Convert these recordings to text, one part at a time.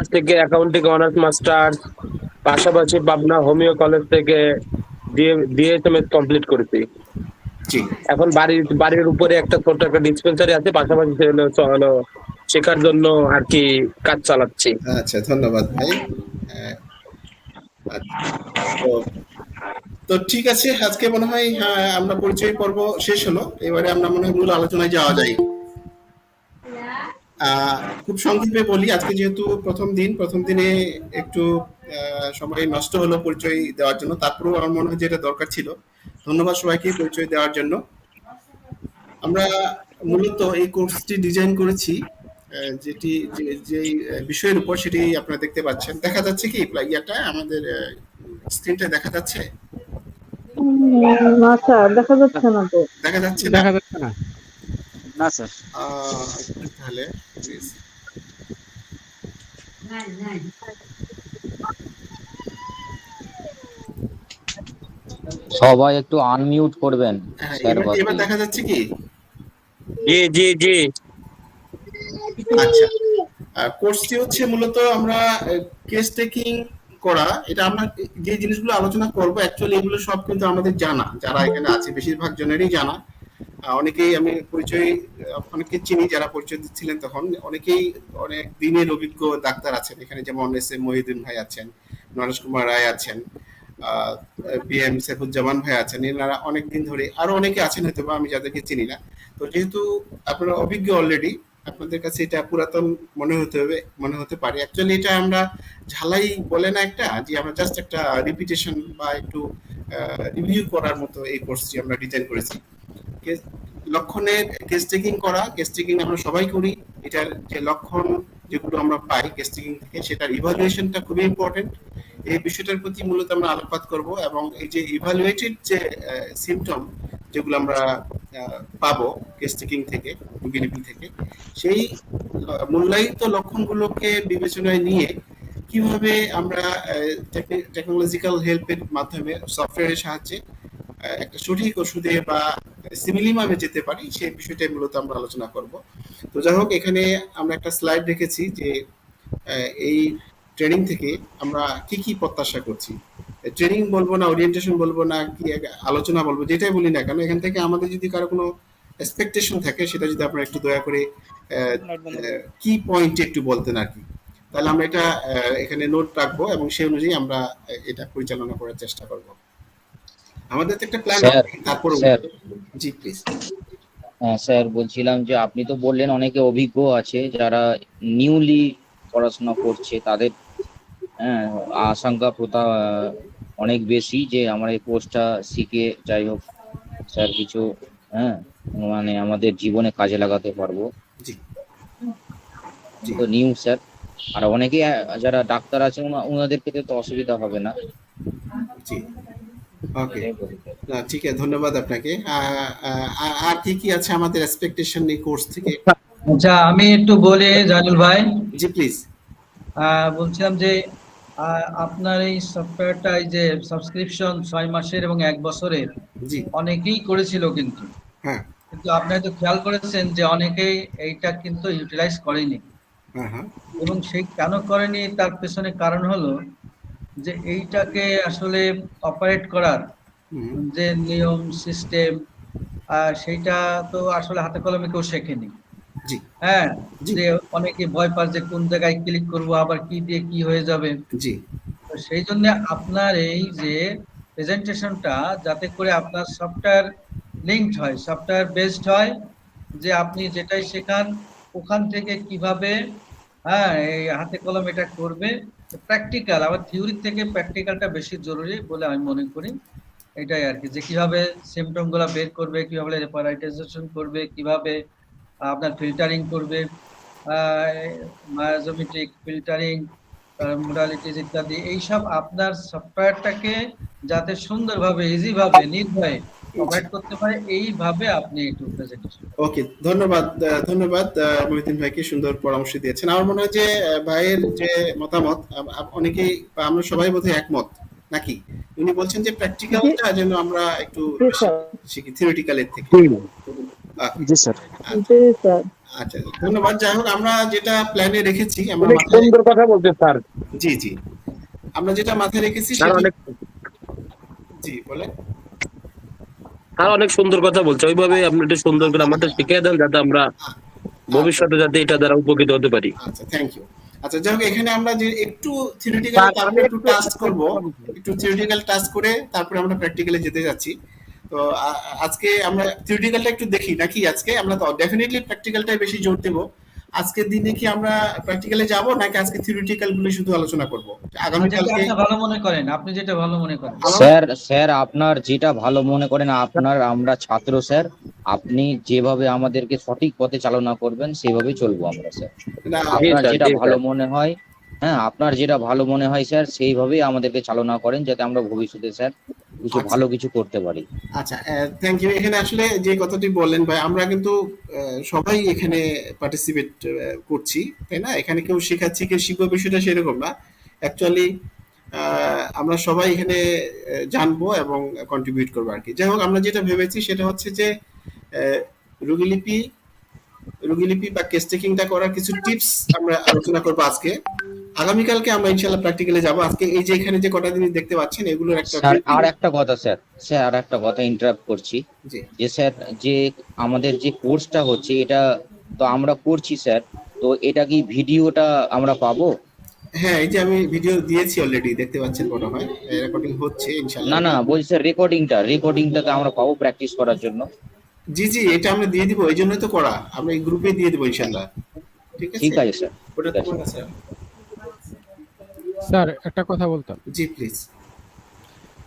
থেকে accounting honours master পাশাপাশি Pabna homoeo college থেকে ডিএসএমএস কমপ্লিট করেছি। এখন বাড়ির বাড়ির উপরে একটা ছোট্ট একটা ডিসপেন্সারি আছে পাশাপাশি সে হলো শেখার জন্য আর কি কাজ চালাচ্ছি। আচ্ছা ধন্যবাদ ভাই। আচ্ছা, তো- ঠিক আছে আজকে মনে হয় হ্যাঁ, আমরা পরিচয় পর্ব শেষ হলো। এবারে আমরা মনে হয় মূল আলোচনায় যাওয়া যায়। খুব সংক্ষেপে বলি আজকে যেহেতু প্রথম দিন প্রথম দিনে একটু আহ, সময় নষ্ট হলো পরিচয় দেওয়ার জন্য তারপরেও আমার মনে হয় যে এটা দরকার ছিল। ধন্যবাদ সবাইকে পরিচয় দেওয়ার জন্য। আমরা মূলত এই কোর্সটি ডিজাইন করেছি যেটি যে- যেই বিষয়ের উপর সেটি আপনারা দেখতে পাচ্ছেন। দেখা যাচ্ছে কি ইয়াটা আমাদের স্ক্রিনটা দেখা যাচ্ছে? না স্যার দেখা যাচ্ছে না তো। দেখা যাচ্ছে না? দেখা যাচ্ছে না। না স্যার please। সবাই একটু আনমিউট করবেন হ্যাঁ, এবার- দেখা যাচ্ছে কি? জি জি জি। আচ্ছা। কোর্সটি হচ্ছে মূলত আমরা কেস টেকিং করা। এটা আমরা যে জিনিসগুলো আলোচনা করব অ্যাকচুয়ালি এগুলো সব কিন্তু আমাদের জানা। যারা এখানে আছে বেশিরভাগ জনেরই জানা। অনেকেই আমি পরিচয়, অনেকে চিনি যারা পরিচয় দিচ্ছিলেন তখন, অনেকেই অনেক দিনের অভিজ্ঞ ডাক্তার আছেন এখানে, যেমন এস এম মহিউদ্দিন ভাই আছেন, নরেশ কুমার রায় আছেন বি এম সেফুজ্জামান ভাই আছেন, এনারা অনেক দিন ধরে, আরও অনেকে আছেন হয়তো বা আমি যাদেরকে চিনি না। তো যেহেতু আপনারা অভিজ্ঞ অলরেডি আপনাদের কাছে এটা পুরাতন মনে হতে হবে, মনে হতে পারে। অ্যাকচুয়ালি এটা আমরা ঝালাই বলে না একটা, যে আমরা জাস্ট একটা রিপিটেশন বা একটু রিভিউ করার মতো এই কোর্সটি আমরা ডিজাইন করেছি। লক্ষণের কেস টেকিং করা কেস টেকিং আমরা সবাই করি। এটার যে লক্ষণ যেগুলো আমরা পাই কেস টেকিং থেকে, সেটার ইভালুয়েশনটা খুবই ইম্পর্টেন্ট এই বিষয়টার প্রতি মূলত আমরা আলোকপাত করব এবং এই যে ইভালুয়েটেড যে সিমটম যেগুলো আমরা পাবো কেস টেকিং থেকে রুগীলিপি থেকে, সেই মূল্যায়িত লক্ষণগুলোকে বিবেচনায় নিয়ে কীভাবে আমরা টেকনোলজিক্যাল হেল্পের মাধ্যমে সফটওয়্যারের সাহায্যে একটা সঠিক ওষুধে বা যেতে পারি, সেই মূলত আমরা আলোচনা করব। তো যাই হোক, এখানে আমরা একটা স্লাইড রেখেছি যে এই ট্রেনিং থেকে আমরা কি কি প্রত্যাশা করছি। ট্রেনিং বলব না ওরিয়েন্টেশন বলব না, কি আলোচনা বলব, যেটাই বলি না কেন, এখান থেকে আমাদের যদি কারও কোনো এক্সপেকটেশন থাকে, সেটা যদি আপনারা একটু দয়া করে কি পয়েন্ট একটু বলতেন আর কি। তাহলে আমরা এটা এখানে নোট রাখব এবং সেই অনুযায়ী আমরা এটা পরিচালনা করার চেষ্টা করব। আমাদের তো একটা প্ল্যান তারপর স্যার। জি প্লিজ হ্যাঁ স্যার বলছিলাম যে আপনি তো বললেন অনেকে অভিজ্ঞ আছে যারা নিউলি পড়াশোনা করছে তাদের হ্যাঁ আশঙ্কা প্রথা অনেক বেশি যে আমরা এই কোর্সটা শিখে যাই হোক স্যার কিছু হ্যাঁ মানে আমাদের জীবনে কাজে লাগাতে পারব। তো নিউ স্যার আর অনেকে যারা ডাক্তার আছে ওনা- ওনাদের ক্ষেত্রে তো অসুবিধা হবে না। ওকে। না ঠিক আছে ধন্যবাদ আপনাকে। আর- কি কি আছে আমাদের এক্সপেকটেশন এই কোর্স থেকে? আচ্ছা আমি একটু বলি জানুল ভাই। জি প্লিজ বলছিলাম যে আপনার এই সফটওয়্যারটা এই যে সাবস্ক্রিপশন ছয় মাসের এবং এক বছরের জি। অনেকেই করেছিল কিন্তু। হ্যাঁ। কিন্তু আপনি হয়তো খেয়াল করেছেন যে অনেকেই এইটা কিন্তু ইউটিলাইজ করেনি। হ্যাঁ হ্যাঁ। এবং সেই কেন করেনি তার পেছনে কারণ হলো যে এইটাকে আসলে অপারেট করার যে নিয়ম সিস্টেম সেইটা তো আসলে হাতে কলমে কেউ শেখেনি। হ্যাঁ যে অনেকে ভয় পায় যে কোন জায়গায় ক্লিক করব আবার কি দিয়ে কি হয়ে যাবে। জি। সেই জন্য আপনার এই যে প্রেজেন্টেশনটা যাতে করে আপনার সফটওয়্যার লিঙ্কড হয় সফটওয়্যার বেসড হয় যে আপনি যেটাই শেখান ওখান থেকে কীভাবে হ্যাঁ এই হাতে কলম এটা করবে প্র্যাকটিক্যাল আবার থিওরি থেকে প্র্যাকটিক্যালটা বেশি জরুরি বলে আমি মনে করি। এটাই আর কি যে কীভাবে সিমটমগুলা বের করবে, কীভাবে রেপারাইটাইজেশন করবে, কীভাবে আপনার ফিল্টারিং করবে মায়াজোমেট্রিক ফিল্টারিং মোডালিটিস ইত্যাদি। এইসব আপনার সফটওয়্যারটাকে যাতে সুন্দরভাবে ইজিভাবে নির্ভয়ে অপারেট করতে পারে এইভাবে আপনি একটু প্রেজেন্টেশন ওকে ধন্যবাদ ধন্যবাদ মহিউদ্দিন ভাইকে সুন্দর পরামর্শ দিয়েছেন। আমার মনে হয় যে ভাইয়ের যে মতামত অনেকেই আমরা সবাই বোধহয় একমত নাকি? উনি বলছেন যে প্র্যাকটিক্যালটা যেন আমরা একটু শিখি থিওরিটিক্যালের থেকে। জি স্যার। আচ্ছা। ধন্যবাদ। যাই হোক আমরা যেটা প্ল্যানে রেখেছি আমরা সুন্দর কথা বলছে স্যার। জি জি। আমরা যেটা মাথায় রেখেছি সেটা জি বলে স্যার অনেক সুন্দর কথা বলছে। ওইভাবে আপনি একটু সুন্দর করে আমাদের শিখিয়ে দেন যাতে আমরা ভবিষ্যতে যাতে এটা দ্বারা উপকৃত হতে পারি। আচ্ছা থ্যাংক ইউ আচ্ছা যাই হোক এখানে আমরা যে একটু থিওরিটিক্যাল তারপরে একটু একটু- টাস্ক করব। একটু থিওরিটিক্যাল টাস্ক করে তারপরে আমরা প্র্যাকটিক্যালে যেতে যাচ্ছি। তো আজকে আমরা থিওরিটিক্যালটা একটু দেখি নাকি আজকে? আমরা তো ডেফিনেটলি প্র্যাকটিক্যালটাই বেশি জোর দেবো। আজকের দিনে কি আমরা প্র্যাকটিক্যালে যাব নাকি আজকে থিওরিটিক্যালগুলো শুধু আলোচনা করব? আগামী কালকে আপনি ভালো মনে করেন আপনি যেটা ভালো মনে করেন। স্যার স্যার আপনার যেটা ভালো মনে করেন আপনার আমরা ছাত্র স্যার আপনি যেভাবে আমাদেরকে সঠিক পথে চালনা করবেন সেভাবেই চলবো আমরা স্যার। না, আপনার যেটা ভালো মনে হয় হ্যাঁ আপনার যেটা ভালো মনে হয় স্যার সেইভাবেই আমাদেরকে চালনা করেন যাতে আমরা ভবিষ্যতে স্যার কিছু আচ্ছা। ভালো কিছু করতে পারি। আচ্ছা থ্যাংক ইউ এখানে আসলে যে কথাটি বললেন ভাই আমরা কিন্তু সবাই এখানে পার্টিসিপেট করছি তাই না? এখানে কেউ শেখাচ্ছি কেউ শিখব বিষয়টা সেরকম না। অ্যাকচুয়ালি আমরা সবাই এখানে জানব এবং কন্ট্রিবিউট করব আর কি। যাই হোক আমরা যেটা ভেবেছি সেটা হচ্ছে যে রুগীলিপি রুগীলিপি বা কেস টেকিংটা করার কিছু টিপস আমরা আলোচনা করব আজকে। আগামীকালকে আমরা ইনশাল্লাহ প্র্যাকটিক্যালে যাব। আজকে এই যে এখানে যে কটা জিনিস দেখতে পাচ্ছেন এগুলোর একটা স্যার আর একটা কথা স্যার। স্যার আর একটা কথা ইন্টারাপ্ট করছি। যে স্যার যে আমাদের যে কোর্সটা হচ্ছে এটা তো আমরা করছি স্যার। তো এটা কি ভিডিওটা আমরা পাবো? হ্যাঁ এই যে আমি ভিডিও দিয়েছি অলরেডি দেখতে পাচ্ছেন মনে হয়। রেকর্ডিং হচ্ছে ইনশাআল্লাহ। না না বলছি স্যার রেকর্ডিংটা রেকর্ডিংটাকে আমরা পাবো প্র্যাকটিস করার জন্য। জি জি এটা আমরা দিয়ে দিব এই জন্যই তো করা। আমরা এই গ্রুপে দিয়ে দিব ইনশাআল্লাহ। ঠিক আছে? ঠিক আছে স্যার। ওটা। তোমার কাছে স্যার একটা কথা বলতাম। জি প্লিজ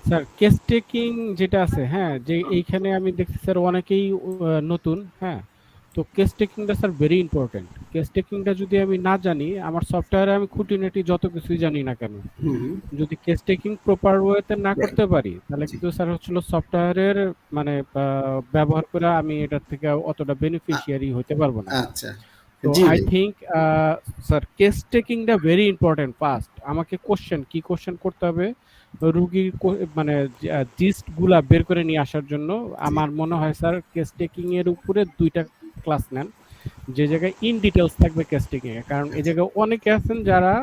স্যার কেস টেকিং যেটা আছে হ্যাঁ যে এইখানে আমি দেখছি স্যার অনেকেই নতুন হ্যাঁ। তো কেস টেকিংটা স্যার ভেরি ইম্পর্টেন্ট কেস টেকিংটা যদি আমি না জানি আমার সফটওয়্যারে আমি খুঁটিনাটি যত কিছুই জানি না কেন। যদি কেস টেকিং প্রপার ওয়েতে না করতে পারি তাহলে কিন্তু স্যার হচ্ছিল সফটওয়্যারের মানে ব্যবহার করে আমি এটার থেকে অতটা বেনিফিশিয়ারি হতে পারব না। আচ্ছা। তো I think sir case টেকিংটা very important first আমাকে কোশ্চেন কি কোশ্চেন করতে হবে? রুগীর মানে জিস্টগুলা বের করে নিয়ে আসার জন্য আমার মনে হয় স্যার কেস টেকিং এর উপরে দুইটা ক্লাস নেন। যে জায়গায় ইন ডিটেলস থাকবে কেস টেকিং এ। কারণ এই জায়গায় অনেকে আছেন যারা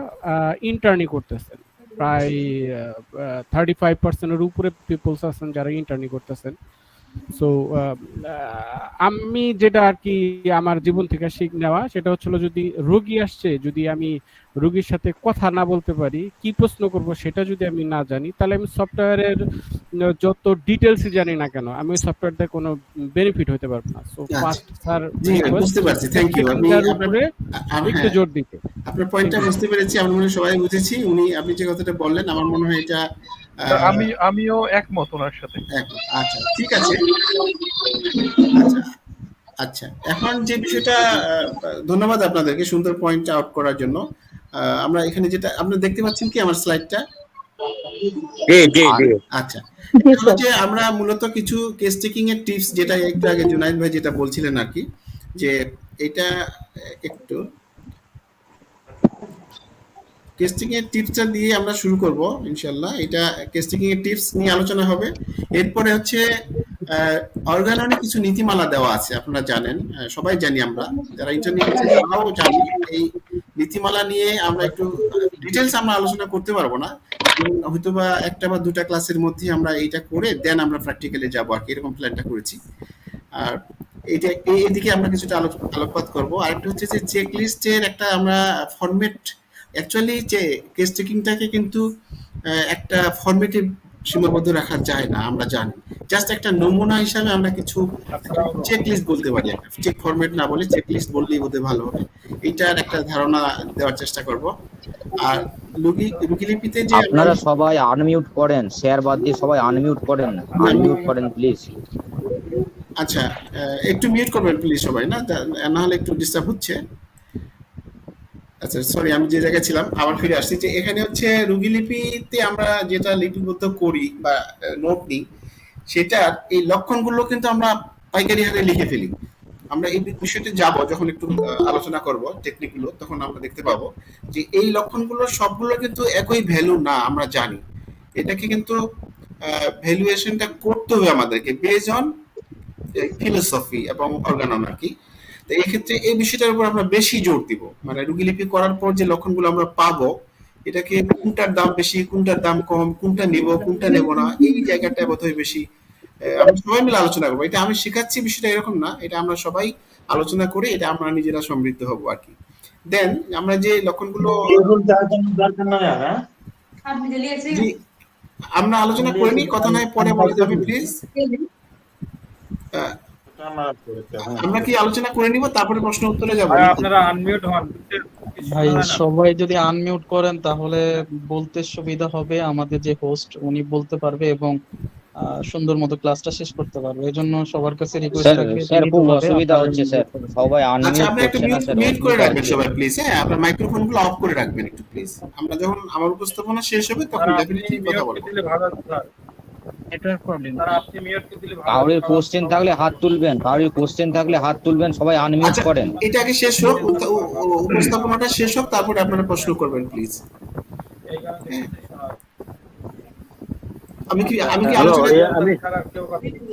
ইন্টার্নি করতেছেন। প্রায় থার্টি ফাইভ পার্সেন্টের উপরে পিপলস আছেন যারা ইন্টার্নি করতেছেন। সো আমি যেটা আর কি আমার জীবন থেকে শিখ নেওয়া সেটা হচ্ছিল যদি রোগী আসছে যদি আমি রোগীর সাথে কথা না বলতে পারি কি প্রশ্ন করব সেটা যদি আমি না জানি তাহলে আমি সফটওয়্যারের যত ডিটেলসই জানি না কেন আমি সফটওয়্যার দিয়ে কোনো বেনিফিট হতে পারব না। সো। ফার্স্ট স্যার বুঝতে পারছি থ্যাংক ইউ আপনি আপনার উপরে একটু হ্যাঁ, জোর দিতে। আপনার পয়েন্টটা বুঝতে পেরেছি আমার মনে হয় সবাই বুঝেছি। উনি আপনি যে কথাটা বললেন আমার মনে হয় এটা আমি আমিও একমত ওনার সাথে। আচ্ছা ঠিক আছে। আচ্ছা আচ্ছা। এখন যে বিষয়টা ধন্যবাদ আপনাদেরকে সুন্দর পয়েন্ট আউট করার জন্য। আহ, আমরা এখানে যেটা আপনি দেখতে পাচ্ছেন কি আমার স্লাইডটা আচ্ছা। যে আমরা মূলত কিছু কেস টেকিং এর টিপস যেটা একটু আগে জুনাইদ ভাই যেটা বলছিলেন আর কি যে এটা একটু কেস টেকিং এর টিপসটা দিয়ে আমরা শুরু করব ইনশাল্লাহ এটা কেস টেকিং এর টিপস নিয়ে আলোচনা হবে। এরপরে হচ্ছে অর্গাননে কিছু নীতিমালা দেওয়া আছে, আপনারা জানেন। সবাই জানি আমরা। যারা ইন্টারনেট তারাও জানি। এই নীতিমালা নিয়ে আমরা একটু ডিটেলস আমরা আলোচনা করতে পারব না। হয়তোবা একটা বা দুটা ক্লাসের মধ্যে আমরা এইটা করে দেন আমরা প্র্যাকটিক্যালে যাব আর কি। এরকম প্ল্যানটা করেছি। আর এইটা, এই- এদিকে আমরা কিছুটা আলোকপাত করব। আরেকটা হচ্ছে যে চেক লিস্টের একটা আমরা ফরম্যাট অ্যাকচুয়ালি যে কেস টেকিংটাকে কিন্তু আহ, একটা ফরম্যাটে সীমাবদ্ধ রাখা যায় না আমরা জানি। জাস্ট একটা নমুনা হিসাবে আমরা কিছু চেক লিস্ট বলতে পারি চেক ফরম্যাট না বলে চেক লিস্ট বললেই বোধহয় ভালো হবে। এইটার একটা ধারণা দেওয়ার চেষ্টা করব। আর রুগী রুগীলিপিতে যে আপনারা সবাই আনমিউট করেন শেয়ার বাদ দিয়ে সবাই আনমিউট করেন আনমিউট করেন প্লিজ আচ্ছা আহ, একটু মিউট করবেন প্লিজ সবাই না? না হলে একটু ডিস্টার্ব হচ্ছে। আচ্ছা সরি আমি যে জায়গায় ছিলাম, আবার ফিরে আসছি যে এখানে হচ্ছে রুগীলিপিতে আমরা যেটা লিপিবদ্ধ করি বা নোট নিই, সেটার এই লক্ষণগুলো কিন্তু আমরা পাইকারি হারে লিখে ফেলি। আমরা এই বিষয়টি যাব যখন একটু আলোচনা করব টেকনিকগুলো তখন আমরা দেখতে পাবো যে এই লক্ষণগুলো সবগুলো কিন্তু একই ভ্যালু না, আমরা জানি। এটাকে কিন্তু ভ্যালুয়েশনটা করতে হবে আমাদেরকে বেজ অন ফিলোসফি এবং অর্গানন আর কি তো এই ক্ষেত্রে এই বিষয়টার উপর আমরা বেশি জোর দিব। মানে রুগীলিপি করার পর যে লক্ষণগুলো আমরা পাবো এটাকে কোনটার দাম বেশি কোনটার দাম কম কোনটা নেব কোনটা নেব না এই জায়গাটা বোধহয় বেশি আমরা সবাই মিলে আলোচনা করব। এটা আমি শেখাচ্ছি বিষয়টা এরকম না এটা আমরা সবাই আলোচনা করে এটা আমরা নিজেরা সমৃদ্ধ হব আর কি। দেন আমরা যে লক্ষণগুলো আমরা আলোচনা করে নিই কথা নয় পরে বলে যাবে প্লিজ আমরা কি আলোচনা করে নিব? তারপরে প্রশ্ন উত্তরে যাব। আপনারা আনমিউট হন। ভাই সবাই যদি আনমিউট করেন তাহলে বলতে সুবিধা হবে আমাদের যে হোস্ট উনি বলতে পারবে এবং সুন্দর মতো ক্লাসটা শেষ করতে পারবে। এই জন্য সবার কাছে রিকোয়েস্ট স্যার থাকবে স্যার খুব অসুবিধা হচ্ছে স্যার। সবাই আচ্ছা আনমিউট আপনি একটু করছে না স্যার মিউট করে রাখবেন সবাই প্লিজ হ্যাঁ? আপনার মাইক্রোফোনগুলো অফ করে রাখবেন একটু প্লিজ আমরা যখন আমার উপস্থাপনা শেষ হবে তখন ডেফিনেটলি কথা বলব। ভালো স্যার। নেটওয়ার্ক প্রবলেম স্যার আপনি মিউট দিলে ভালো কাউরির কোশ্চেন থাকলে হাত তুলবেন কাউরির কোশ্চেন থাকলে হাত তুলবেন সবাই আনমিউট আচ্ছা করেন। এটা আগে শেষ হোক উপস্থাপনাটা শেষ হোক তারপরে আপনারা প্রশ্ন করবেন প্লিজ। আমি কি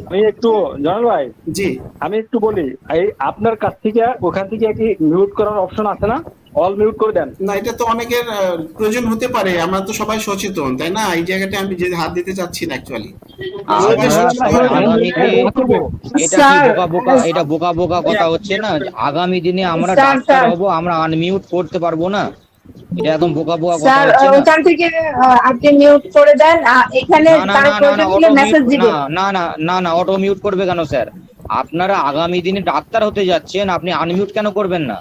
কি একটু জানাল ভাই জি। আমি একটু বলি আপনার কাছ থেকে ওখান থেকে কি মিউট করার অপশন আছে না? অল মিউট করে দেন। না এটা তো অনেকের প্রয়োজন হতে পারে আমরা তো সবাই সচেতন তাই না? এই জায়গাটা আমি যে হাত দিতে চাচ্ছি না অ্যাকচুয়ালি সবাই সচেতন। আগামীতে এটা বোকা বোকা এটা বোকা বোকা কথা হচ্ছে না? আগামী দিনে আমরা ডাক্তার। হব আমরা আনমিউট করতে পারব না? এটা একদম বোকা বোকা কথা হচ্ছে না। ওখান থেকে আপনি মিউট করে দেন এখানে না না তার না না প্রয়োজন হলে মেসেজ দিবেন না না না না অটো মিউট করবে কেন স্যার? আপনারা আগামী দিনে ডাক্তার হতে যাচ্ছেন আপনি আনমিউট কেন করবেন না?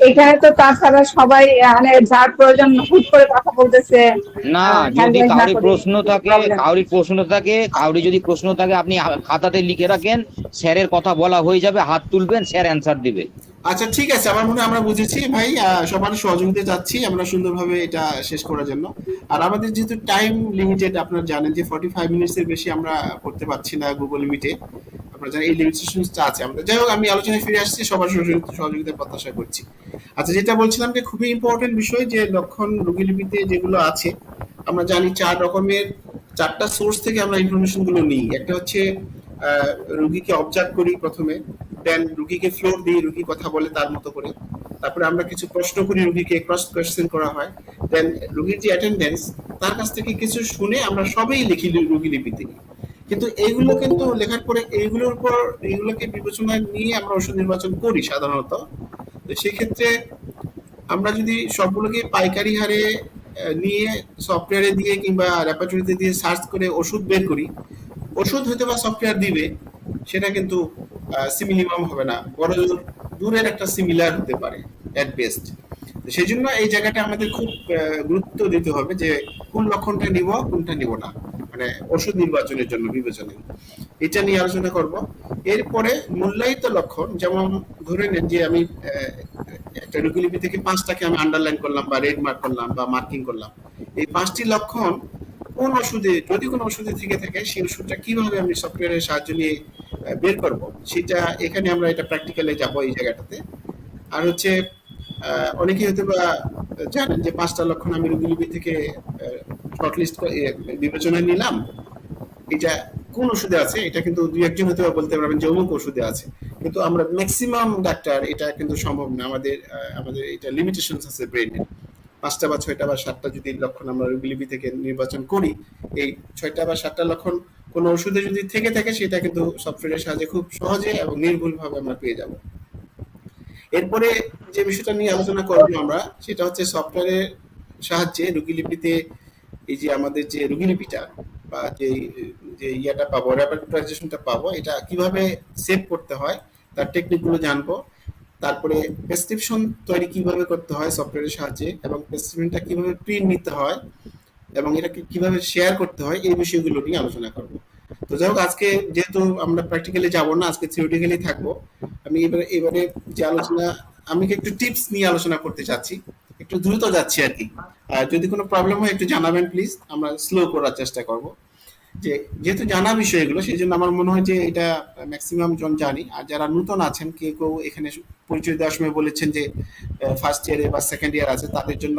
এখানে তো তাছাড়া সবাই মানে যার প্রয়োজন হুট করে কথা বলতেছে না যদি করে। প্রশ্ন থাকে. কাউরির প্রশ্ন থাকে কাউরি যদি প্রশ্ন থাকে আপনি খাতাতে লিখে রাখেন স্যারের কথা বলা হয়ে যাবে হাত তুলবেন স্যার অ্যান্সার দিবে আচ্ছা ঠিক আছে আমার মনে আমরা বুঝেছি ভাই সবার সহযোগিতা চাচ্ছি আমরা সুন্দরভাবে এটা শেষ করার জন্য আর আমাদের যেহেতু টাইম লিমিটেড আপনারা জানেন যে ফর্টি ফাইভ মিনিটস এর বেশি আমরা করতে পারছি না গুগল মিটে আপনারা জানেন এই লিমিটেশনটা আছে। আমাদের যাই হোক, আমি আলোচনায় ফিরে আসছি, সবার সহযোগিতা প্রত্যাশা করছি। আচ্ছা যেটা বলছিলাম যে খুবই ইম্পর্টেন্ট বিষয় যে লক্ষণ রোগীলিপিতে যেগুলো আছে, আমরা জানি চার রকমের চারটা সোর্স থেকে আমরা ইনফরমেশনগুলো নিই। একটা হচ্ছে রুগীকে অবজার্ভ করি প্রথমে দেন রুগীকে ফ্লোর দিই, রুগী কথা বলে তার মতো করে। তারপরে আমরা কিছু প্রশ্ন করি রুগীকে ক্রস কোয়েশ্চেন করা হয়। দেন রুগীর যে অ্যাটেন্ডেন্স তার কাছ থেকে কিছু শুনে আমরা সবই লিখি রুগী লিপিতে। কিন্তু এইগুলো কিন্তু লেখার পরে এইগুলোর উপর এইগুলোকে বিবেচনায় নিয়ে আমরা ওষুধ নির্বাচন করি সাধারণত। তো সেক্ষেত্রে আমরা যদি সবগুলোকে পাইকারি হারে নিয়ে সফটওয়্যারে দিয়ে কিংবা র্যাপাটরিতে দিয়ে সার্চ করে ওষুধ বের করি, ওষুধ হয়তো বা সফটওয়্যার দিবে, সেটা কিন্তু সিমিলিমাম হবে না, বড় দূরের একটা সিমিলার হতে পারে অ্যাট বেস্ট সেই জন্য এই জায়গাটা আমাদের খুব গুরুত্ব দিতে হবে যে কোন লক্ষণটা নিব, কোনটা নিব না। মানে ওষুধ নির্বাচনের জন্য বিবেচনায়। এটা নিয়ে আলোচনা করব। এরপরে মূল্যায়িত লক্ষণ, যেমন ধরে নেন যে আমি একটা থেকে পাঁচটাকে আমি আন্ডারলাইন করলাম বা রেড মার্ক করলাম বা মার্কিং করলাম। এই পাঁচটি লক্ষণ কোন ওষুধে, যদি কোনো ওষুধে থেকে থাকে, সেই ওষুধটা কীভাবে আমি সফটওয়্যারের সাহায্য নিয়ে বের করব, সেটা এখানে আমরা এটা প্র্যাকটিক্যালে যাব এই জায়গাটাতে। আর হচ্ছে অনেকেই হয়তো বা জানেন যে পাঁচটা লক্ষণ আমি রুগীলিপি থেকে শর্টলিস্ট বিবেচনায় নিলাম। এটা কোন ওষুধে আছে? এটা কিন্তু দুই একজন হয়তো বা বলতে পারবেন যে অমুক ওষুধে আছে। কিন্তু আমরা ম্যাক্সিমাম ডাক্তার এটা কিন্তু সম্ভব না। আমাদের আমাদের এটা লিমিটেশন আছে ব্রেনে পাঁচটা বা ছয়টা বা সাতটা যদি লক্ষণ আমরা রুগীলিপি থেকে নির্বাচন করি, এই ছয়টা বা সাতটা লক্ষণ কোনো ওষুধে যদি থেকে থাকে, সেটা কিন্তু সফটওয়্যারের সাহায্যে খুব সহজে এবং নির্ভুলভাবে আমরা পেয়ে যাব। এরপরে যে বিষয়টা নিয়ে আলোচনা করব আমরা, সেটা হচ্ছে সফটওয়্যারের সাহায্যে রুগীলিপিতে এই যে আমাদের যে রুগীলিপিটা বা যে যে ইয়াটা পাবো র্যাপিটাইজেশনটা পাবো, এটা কীভাবে সেভ করতে হয়, তার টেকনিকগুলো জানব। তারপরে প্রেসক্রিপশন তৈরি কীভাবে করতে হয় সফটওয়্যারের সাহায্যে এবং প্রেসক্রিপশনটা কীভাবে প্রিন্ট নিতে হয় এবং এটাকে কীভাবে শেয়ার করতে হয়, এই বিষয়গুলো নিয়ে আলোচনা করব। তো যাই হোক, আজকে যেহেতু আমরা প্র্যাকটিক্যালি যাব না, আজকে থিওরিটিক্যালি থাকব, আমি এবারে এবারে যে আলোচনা, আমি একটু টিপস নিয়ে আলোচনা করতে চাচ্ছি। একটু দ্রুত যাচ্ছি আর কি। যদি কোনো প্রবলেম হয়, একটু জানাবেন প্লিজ আমরা স্লো করার চেষ্টা করব। যে, যেহেতু জানা বিষয় এগুলো সেই জন্য আমার মনে হয় যে, এটা ম্যাক্সিমাম জন জানি। আর যারা নতুন আছেন, কেউ কেউ এখানে পরিচয় দেওয়ার সময় বলেছেন যে ফার্স্ট ইয়ারে বা সেকেন্ড ইয়ার আছে, তাদের জন্য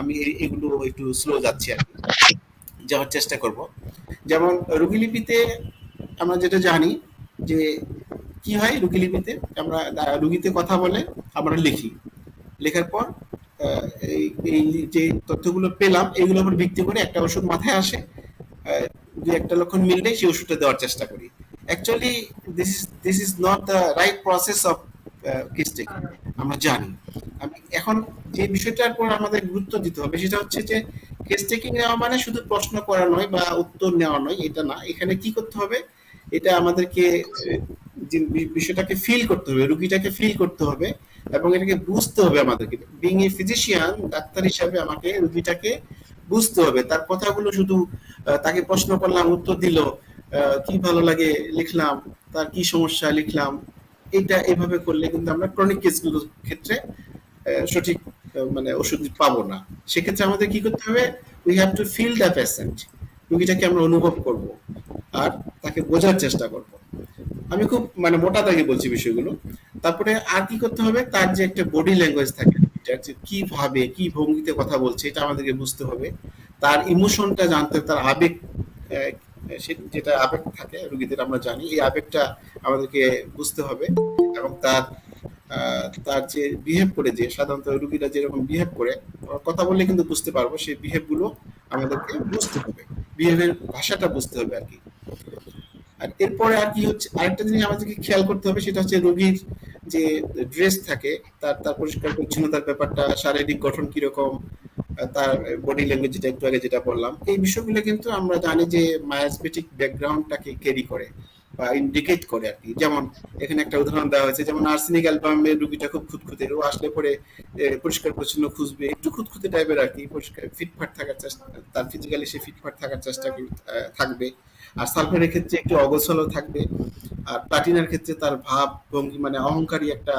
আমি এগুলো একটু স্লো যাচ্ছি আর কি। যাওয়ার চেষ্টা করব। যেমন রুগীলিপিতে আমরা যেটা জানি যে, কি হয় রুগী লিপিতে আমরা রুগীতে কথা বলে, আমরা লিখি। লেখার পর এই যে তথ্যগুলো পেলাম এইগুলোর উপর ভিত্তি করে একটা ওষুধ মাথায় আসে দু একটা লক্ষণ মিললে সেই ওষুধটা দেওয়ার চেষ্টা করি। Actually this is this is not the right process of কিস্টিক আমরা জানি। আমি এখন যে বিষয়টার উপর আমাদের গুরুত্ব দিতে হবে, সেটা হচ্ছে যে কেস টেকিং নেওয়া মানে শুধু প্রশ্ন করা নয় বা উত্তর নেওয়া নয়, এটা না। এখানে কি করতে হবে? এটা আমাদেরকে যে বিষয়টাকে ফিল করতে হবে, রুগীটাকে ফিল করতে হবে। এবং এটাকে বুঝতে হবে আমাদেরকে। বিং এ ফিজিশিয়ান ডাক্তার হিসাবে আমাকে রুগীটাকে বুঝতে হবে। তার কথাগুলো শুধু তাকে প্রশ্ন করলাম, উত্তর দিল কি ভালো লাগে লিখলাম, তার কি সমস্যা লিখলাম, এটা এভাবে করলে কিন্তু আমরা ক্রনিক কেসগুলোর ক্ষেত্রে সঠিক মানে ওষুধ পাবো না। সেক্ষেত্রে আমাদের কি করতে হবে? We have to feel the patient রুগীটাকে আমরা অনুভব করব আর তাকে বোঝার চেষ্টা করব। আমি খুব মানে মোটা দাগে বলছি বিষয়গুলো। তারপরে আর কি করতে হবে? তার যে একটা বডি ল্যাঙ্গুয়েজ থাকে এটা যে কীভাবে কি ভঙ্গিতে কথা বলছে, এটা আমাদেরকে বুঝতে হবে। তার ইমোশনটা জানতে, তার আবেগ যেটা আবেগ থাকে, রুগীদের আমরা জানি, এই আবেগটা আমাদেরকে বুঝতে হবে এবং তার তার যে বিহেভ করে যে, সাধারণত রুগীরা যেরকম বিহেভ করে কথা বললে কিন্তু বুঝতে পারব, সেই বিহেভগুলো আমাদেরকে বুঝতে হবে। বিহেভের ভাষাটা বুঝতে হবে আর কি। আর এরপরে আর কি হচ্ছে, আরেকটা জিনিস আমাদেরকে খেয়াল করতে হবে, সেটা হচ্ছে রোগীর যে ড্রেস থাকে, তার তার পরিষ্কার পরিচ্ছন্নতার ব্যাপারটা, শারীরিক গঠন কীরকম তার বডি ল্যাঙ্গুয়েজ যেটা, একটু আগে যেটা বললাম, এই বিষয়গুলো কিন্তু আমরা জানি যে মায়াসবেটিক ব্যাকগ্রাউন্ডটাকে ক্যারি করে। বা ইন্ডিকেট করে আর কি যেমন এখানে একটা উদাহরণ দেওয়া হয়েছে, যেমন আর্সেনিক অ্যালবামের রুগীটা খুব খুঁতখুঁতে, ও আসলে পরে পরিষ্কার পরিচ্ছন্ন খুঁজবে, একটু খুঁতখুঁতে টাইপের আর কি পরিষ্কার, ফিটফাট থাকার চেষ্টা, তার ফিজিক্যালি সে ফিটফাট থাকার চেষ্টা থাকবে। আর সালফারের ক্ষেত্রে একটু অগোছলও থাকবে। আর প্লাটিনার ক্ষেত্রে তার ভাব, ভঙ্গি মানে অহংকারী একটা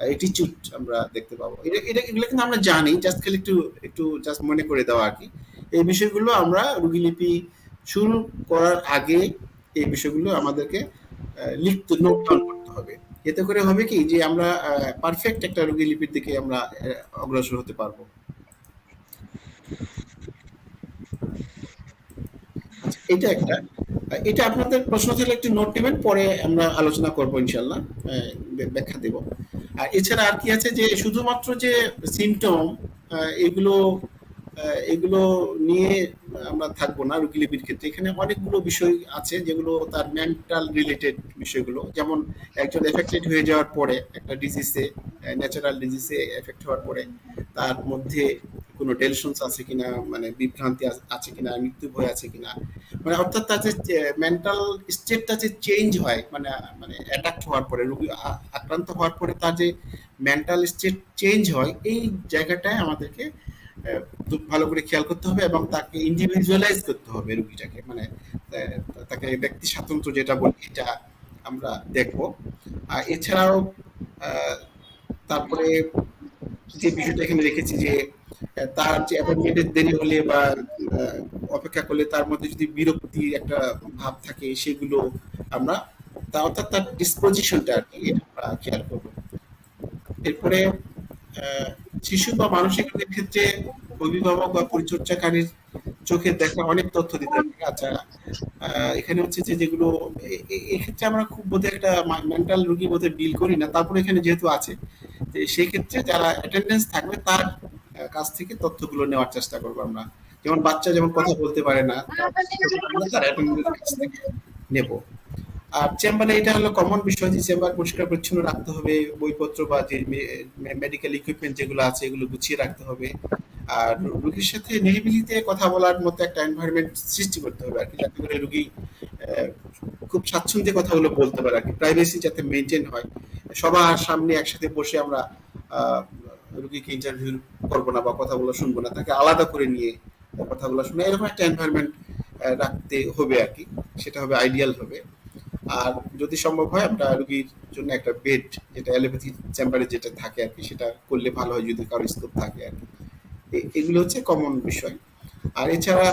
অ্যাটিচিউড আমরা দেখতে পাবো। এটা এটা, এগুলো কিন্তু আমরা জানি জাস্ট খালি একটু একটু জাস্ট মনে করে দেওয়া আর কি এই বিষয়গুলো আমরা রুগীলিপি শুরু করার আগে এই বিষয়গুলো আমাদেরকে লিখতে নোট ডাউন করতে হবে। এতে করে হবে কি যে আমরা পারফেক্ট একটা রুগী লিপির দিকে আমরা অগ্রসর হতে পারব। আচ্ছা, এটা একটা। এটা আপনাদের প্রশ্ন থাকলে একটু নোট নেবেন পরে আমরা আলোচনা করব ইনশাল্লাহ ব্যাখ্যা দেব। আর এছাড়া আর কি আছে যে শুধুমাত্র যে সিমটম এগুলো এগুলো নিয়ে আমরা থাকব না রুগী লিপির ক্ষেত্রে। এখানে অনেকগুলো বিষয় আছে যেগুলো তার মেন্টাল রিলেটেড বিষয়গুলো। যেমন একজন এফেক্টেড হয়ে যাওয়ার পরে, একটা ডিজিজে ন্যাচারাল ডিজিজে এফেক্ট হওয়ার পরে তার মধ্যে কোনো টেনশনস আছে কিনা মানে বিভ্রান্তি আছে কিনা, মৃত্যু ভয় আছে কিনা মানে অর্থাৎ তার যে মেন্টাল স্টেটটা যে চেঞ্জ হয় মানে মানে অ্যাটাক হওয়ার পরে, রোগী আক্রান্ত হওয়ার পরে তার যে মেন্টাল স্টেট চেঞ্জ হয়, এই জায়গাটায় আমাদেরকে ভালো করে খেয়াল করতে হবে এবং তাকে ইন্ডিভিজুয়ালাইজ করতে হবে রুগীটাকে। মানে তাকে ব্যক্তি স্বাতন্ত্র যেটা বলি, এটা আমরা দেখব। আর এছাড়াও তারপরে যে বিষয়টা এখানে রেখেছি যে তার যে অ্যাপয়েন্টমেন্টের দেরি হলে বা অপেক্ষা করলে তার মধ্যে যদি বিরক্তি একটা ভাব থাকে, সেগুলো আমরা, তা অর্থাৎ তার ডিসপোজিশনটা আর কি, এটা আমরা খেয়াল করব। এরপরে শিশু বা মানসিক রোগের ক্ষেত্রে অভিভাবক বা পরিচর্যাকারীর চোখে দেখা অনেক তথ্য দিতে হবে আচ্ছা এখানে হচ্ছে যে যেগুলো এক্ষেত্রে আমরা খুব বোধহয় একটা মেন্টাল রোগী বোধহয় ডিল করি না। তারপরে এখানে যেহেতু আছে সেই ক্ষেত্রে যারা অ্যাটেন্ডেন্স থাকবে তার কাছ থেকে তথ্যগুলো নেওয়ার চেষ্টা করব আমরা। যেমন বাচ্চা যেমন কথা বলতে পারে না আমরা তার অ্যাটেন্ডেন্স কাছ থেকে নেব। আর চেম্বারে এটা হলো কমন বিষয় যে চেম্বার পরিষ্কার পরিচ্ছন্ন রাখতে হবে, বইপত্র বা যে মেডিকেল ইকুইপমেন্ট যেগুলো আছে এগুলো গুছিয়ে রাখতে হবে। আর রোগীর সাথে নিরিবিলিতে কথা বলার মতো একটা এনভায়রনমেন্ট সৃষ্টি করতে হবে আর কি, যাতে করে রোগী খুব স্বাচ্ছন্দ্যে কথাগুলো বলতে পারে আর কি প্রাইভেসি যাতে মেনটেন হয়। সবার সামনে একসাথে বসে আমরা রোগীকে ইন্টারভিউ করব না বা কথাগুলো শুনব না, তাকে আলাদা করে নিয়ে কথাগুলো শুনে এরকম একটা এনভায়রনমেন্ট রাখতে হবে আর কি, সেটা হবে আইডিয়াল হবে। আর যদি সম্ভব হয়, আমরা রুগীর জন্য একটা বেড যেটা অ্যালোপ্যাথি চেম্বারে যেটা থাকে আর কি, সেটা করলে ভালো হয় যদি কারও স্কোপ থাকে আর কি। এগুলো হচ্ছে কমন বিষয়। আর এছাড়া,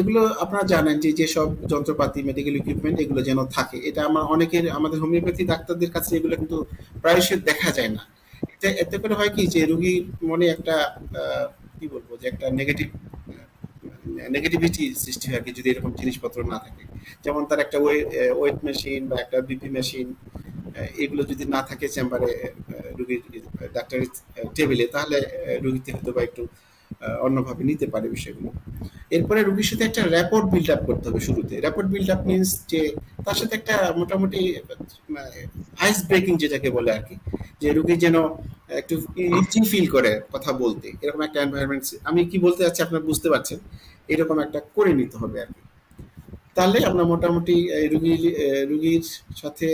এগুলো আপনারা জানেন যে যেসব যন্ত্রপাতি মেডিকেল ইকুইপমেন্ট এগুলো যেন থাকে, এটা আমার অনেকের, আমাদের হোমিওপ্যাথি ডাক্তারদের কাছে এগুলো কিন্তু প্রায়শই দেখা যায় না। এটা এতে করে হয় কি যে, রোগীর মনে একটা কি বলব, যে একটা নেগেটিভ নেগেটিভিটি সৃষ্টি হয় আর কি, যদি এরকম জিনিসপত্র না থাকে। যেমন তার একটা ওয়েট মেশিন বা একটা বিপি মেশিন এগুলো যদি না থাকে চেম্বারে রুগীর ডাক্তারের টেবিলে, তাহলে রুগীতে হয়তো বা একটু অন্যভাবে নিতে পারে বিষয়গুলো। এরপরে রুগীর সাথে একটা র্যাপোর্ট বিল্ড আপ করতে হবে শুরুতে। র্যাপোর্ট বিল্ড আপ মিনস যে, তার সাথে একটা মোটামুটি আইস ব্রেকিং যেটাকে বলে আর কি, যে রুগী যেন একটু ইজি ফিল করে কথা বলতে। এরকম একটা এনভায়রনমেন্ট আমি কি বলতে যাচ্ছি আপনারা বুঝতে পারছেন? এরকম একটা করে নিতে হবে আর কি। তাহলে আমরা মোটামুটি রুগীর রুগীর সাথে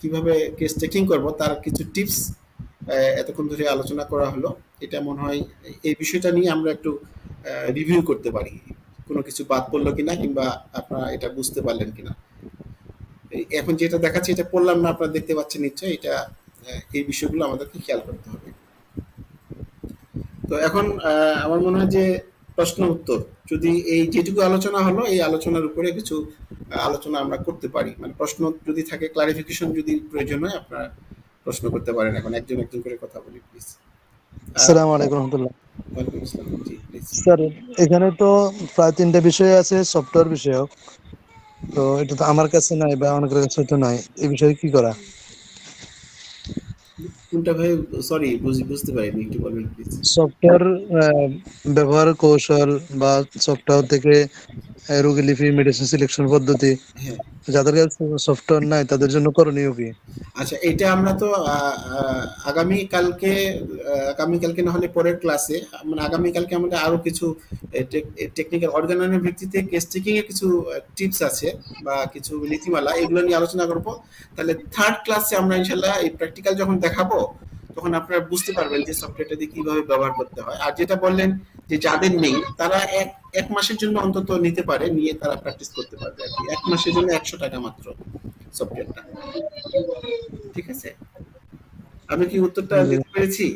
কীভাবে কেস টেকিং করব, তার কিছু টিপস এতক্ষণ ধরে আলোচনা করা হলো। এটা মনে হয় এই বিষয়টা নিয়ে আমরা একটু রিভিউ করতে পারি। কোনো কিছু বাদ পড়ল কিনা কিংবা আপনারা এটা বুঝতে পারলেন কিনা। এখন যেটা দেখাচ্ছি, এটা পড়লাম না, আপনারা দেখতে পাচ্ছেন নিশ্চয়ই, এটা এই বিষয়গুলো আমাদেরকে খেয়াল করতে হবে। তো এখন আমার মনে হয় যে প্রশ্ন উত্তর। যদি এই যেটুকু আলোচনা হলো এই আলোচনার উপরে কিছু আলোচনা আমরা করতে পারি। মানে প্রশ্ন যদি থাকে ক্লারিফিকেশন যদি প্রয়োজন হয় আপনারা প্রশ্ন করতে পারেন এখন। একজন একজন করে কথা বলি প্লিজ আসসালামু আলাইকুম রহমতুল্লাহ। স্যার এখানে তো প্রায় তিনটা বিষয় আছে সফটওয়্যার বিষয়ক। তো এটা তো আমার কাছে নাই বা অনেকের কাছে তো নাই। এই বিষয়ে কি করা? কোনটা ভাই? সরি বুঝতে পারিনি একটু বলবেন প্লিজ সফটওয়্যার ব্যবহার কৌশল বা সফটওয়্যার থেকে রোগী লিপি মেডিসিন সিলেকশন পদ্ধতি হ্যাঁ। যাদের কাছে সফটওয়্যার নাই তাদের জন্য করণীয় কি? আচ্ছা এটা আমরা তো আগামী কালকে আগামী কালকে না হলে পরের ক্লাসে মানে আগামী কালকে আমাদের আরও কিছু টেকনিক্যাল অর্গানাইজের ভিত্তিতে কেস টেকিং এর কিছু টিপস আছে বা কিছু নীতিমালা এগুলো নিয়ে আলোচনা করব। তাহলে থার্ড ক্লাসে আমরা ইনশাল্লাহ এই প্র্যাকটিক্যাল যখন দেখাবো তখন আপনারা বুঝতে পারবেন যে সফটওয়্যারটা দিয়ে কীভাবে ব্যবহার করতে হয়। আর যেটা বললেন যে যাদের নেই তারা এক এক মাসের জন্য অন্তত নিতে পারে নিয়ে তারা প্র্যাকটিস করতে পারবে আর কি। এক মাসের জন্য একশো টাকা মাত্র সফটওয়্যারটা ঠিক আছে? আমি কি উত্তরটা দিতে পেরেছি?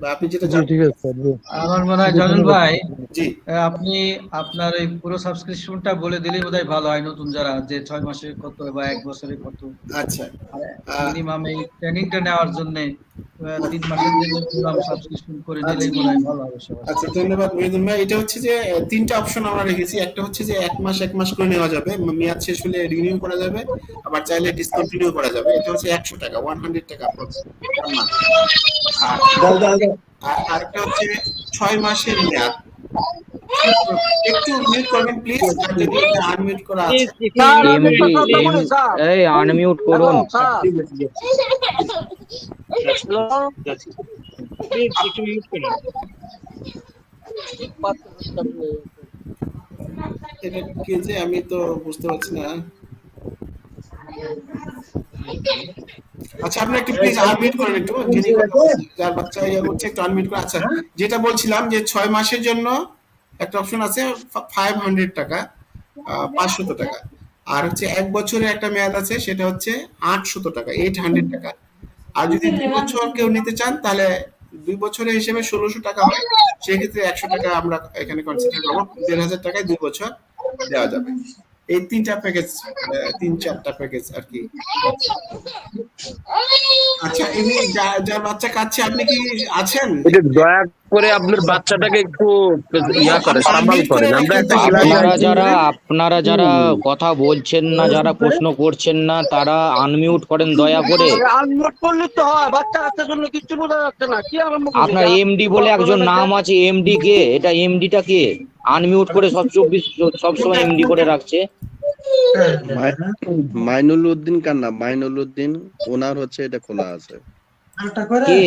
বা আপনি যেটা জি ঠিক আছে স্যার আমার মনে হয় জয়নুল ভাই জি। আপনি আপনার এই পুরো সাবস্ক্রিপশনটা বলে দিলেই বোধহয় ভালো হয় নতুন যারা যে ছয় মাসে কত বা এক বছরে কত। আচ্ছা। মিনিমাম এই ট্রেনিংটা নেওয়ার জন্য তিন মাসের জন্য পুরো সাবস্ক্রিপশন করে নিলেই মনে হয় ভালো হবে আচ্ছা ধন্যবাদ ভাই। এটা হচ্ছে যে তিনটা অপশন আমরা রেখেছি। একটা হচ্ছে যে এক মাস এক মাস করে নেওয়া যাবে। মেয়াদ শেষ হলে রিনিউ করা যাবে। আবার চাইলে ডিসকন্টিনিউ করা যাবে। এটা হচ্ছে একশো টাকা ওয়ান হান্ড্রেড টাকা আর আর আরেকটা হচ্ছে ছয় মাসের মেয়াদ। একটু মিউট করবেন প্লিজ যদি আনমিউট করা আছে। এই আনমিউট করুন। এটা কি যে আমি তো বুঝতে পারছি না। আচ্ছা আপনি একটু প্লিজ আনমিউট করেন একটু, যিনি যার বাচ্চা ইয়ে করছে, একটু আনমিউট করে আচ্ছা যেটা বলছিলাম যে ছয় মাসের জন্য একটা অপশন আছে ফাইভ হান্ড্রেড টাকা পাঁচশত টাকা। আর হচ্ছে এক বছরের একটা মেয়াদ আছে, সেটা হচ্ছে আটশত টাকা এইট হান্ড্রেড টাকা। আর যদি দুই বছর কেউ নিতে চান, তাহলে দুই বছরের হিসেবে ষোলোশো টাকা হয়। সেক্ষেত্রে একশো টাকা আমরা এখানে কনসিডার করব। দেড় হাজার টাকায় দুই বছর দেওয়া যাবে। এই তিনটা প্যাকেজ তিন চারটা প্যাকেজ আর কি। আচ্ছা এমনি যার বাচ্চা কাচ্ছে আপনি কি আছেন? দয়া করে আপনার বাচ্চাটাকে একটু ইয়া করে সামাল করেন। আমরা একটা ক্লাস আপনারা যারা আপনারা যারা কথা বলছেন না যারা প্রশ্ন করছেন না তারা আনমিউট করেন দয়া করে। আনমিউট করলে তো হয় বাচ্চা কাচ্চার জন্য কিছু বোঝা যাচ্ছে না। কি আপনার এমডি বলে একজন নাম আছে এমডি কে? এটা এমডিটা কে? আনমিউট করে সব চব্বিশ সবসময় এমডি করে রাখছে। মাইনুল উদ্দিন কার নাম? মাইনুল উদ্দিন ওনার হচ্ছে এটা খোলা আছে। কে?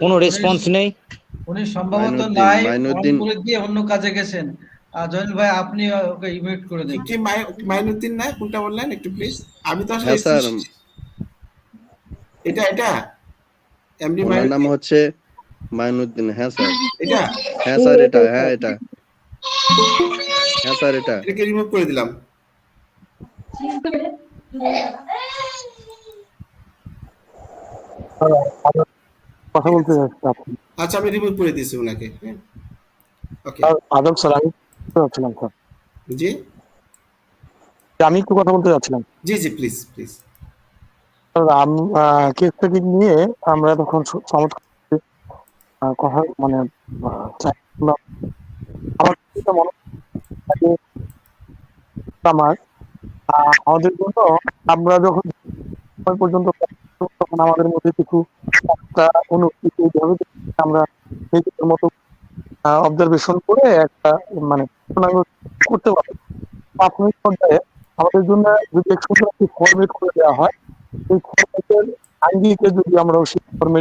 কোনো রেসপন্স নেই? উনি সম্ভবত নাই মাইনুদ্দিন। দিয়ে অন্য কাজে গেছেন। আর ভাই আপনি ওকে ইমিউট করে দিন। কি মাইনুদ্দিন না কোনটা বললেন একটু প্লিজ আমি তো আসলে হ্যাঁ স্যার। এটা এটা। এমডি ওনার নাম হচ্ছে মাইনুদ্দিন। হ্যাঁ স্যার। এটা। হ্যাঁ স্যার এটা হ্যাঁ এটা। হ্যাঁ স্যার এটা। এটাকে রিমুভ করে দিলাম। কথা বলতে আচ্ছা আমি রিমুভ করে দিয়েছি ওনাকে। ওকে আদম স্যার আমি যাচ্ছিলাম স্যার। জি? আমি একটু কথা বলতে যাচ্ছিলাম জি জি প্লিজ প্লিজ কেস থেকে নিয়ে আমরা তখন চমৎকার কথা মানে। আমার মনে আমার আমাদের জন্য আমরা যখন পর্যন্ত তখন আমাদের মধ্যে কিছু একটা অনুভূতি আমরা নিজেদের মতো অবজারভেশন করে একটা মানে করতে পারি প্রাথমিক পর্যায়ে আমাদের জন্য যদি সুন্দর একটি ফরমেট করে দেওয়া হয়, এই ফরমেটের আঙ্গিকে যদি আমরা সেই ফরমেট